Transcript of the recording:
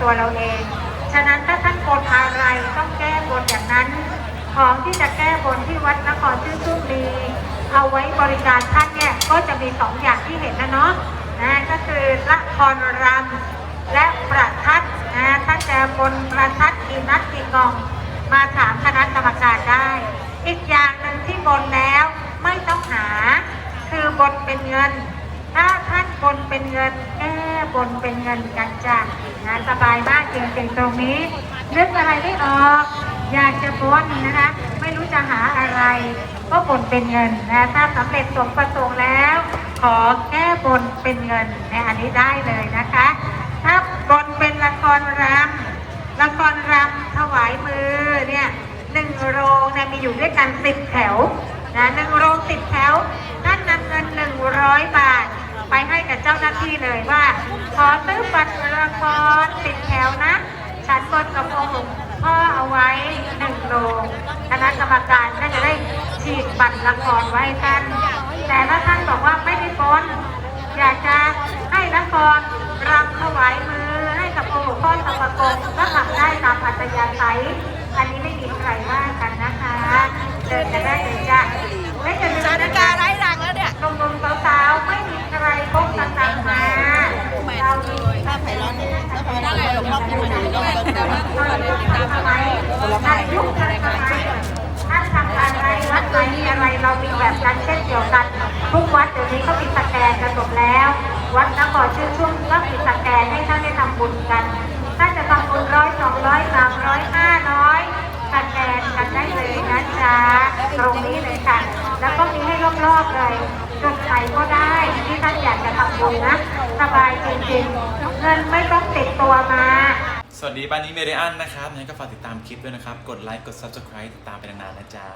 ตัวเราเอง ฉะนั้นถ้าท่านบนอะไรต้องแก้บนอย่างนั้น ของที่จะแก้บนที่วัดนครชื่อชุ่มมีเอาไว้บริการท่านเนี่ยก็จะมีสองอย่างที่เห็นนะเนาะนะก็คือละครรำและประทัดนะท่านจะบนประทัดกีนัดกีกอง มาถามคณะกรรมการได้ อีกอย่างหนึ่งที่บนแล้วไม่ต้องหา คือบนเป็นเงิน ถ้าท่านบนเป็นเงินแก้ บนเป็นเงินกันจ้ะนสบายมากจริงๆตรงนี้นึกอะไรไม่ออก อยากจะบนนะคะ ไม่รู้จะหาอะไร ก็บนเป็นเงินนะถ้าสำเร็จสมประสงค์แล้ว ขอแก้บนเป็นเงินในอันนี้ได้เลยนะคะ ถ้าบนเป็นละครรำละครรำถวายมือเนี่ยหนึ่งโรงเนี่ยมีอยู่ด้วยกันสิบแถวนะหนึ่งโรงสิบแถวท่านนำเงินหนึ่งร้อยบาท ไป ให้กับเจ้าหน้าที่เลยว่า ขอซื้อบัตรละครสิบแถวนะ ฉันบนกับองค์หลวงพ่อเอาไว้หนึ่งโรงคณะกรรมการก็จะได้ฉีดบัตรละครไว้ท่านแต่ถ้าท่านบอกว่าไม่ได้บนอยากจะให้นครรำถวายมือให้กับองค์หลวงพ่อธรรมกรก็ทำได้ตามอัตยาศัย ไผ่ร้อนหลวงพ่อพูดอยู่ก็เบิ่งแต่ว่าทำไมท่านยุคท่านสมัยท่านทำอะไรวัดไหนมีอะไรเรามีแบบกันเช่นเดียวกันทุกวัดเดี๋ยวนี้เขามีสแกนกันหมดแล้ว วัดนครชื่อชุ่มก็มีสแกนให้ท่านได้ทำบุญกันถ้าจะทำบุญร้อยสองร้อยสามร้อยห้าร้อยสแกนกันได้เลยนะจ๊ะตรงนี้เลยค่ะแล้วก็มีให้ รอบๆเลยจุดไหนก็ได้ที่ท่านอยากจะทำบุญนะ สบายจริงๆ เงินไม่ต้องติดตัวมา สวัสดีบ้านนี้เมเดียนนะครับงั้นก็ฝากติดตามคลิปด้วยนะครับ กดไลค์ กด Subscribe ติดตามไปนานๆนะจ๊ะ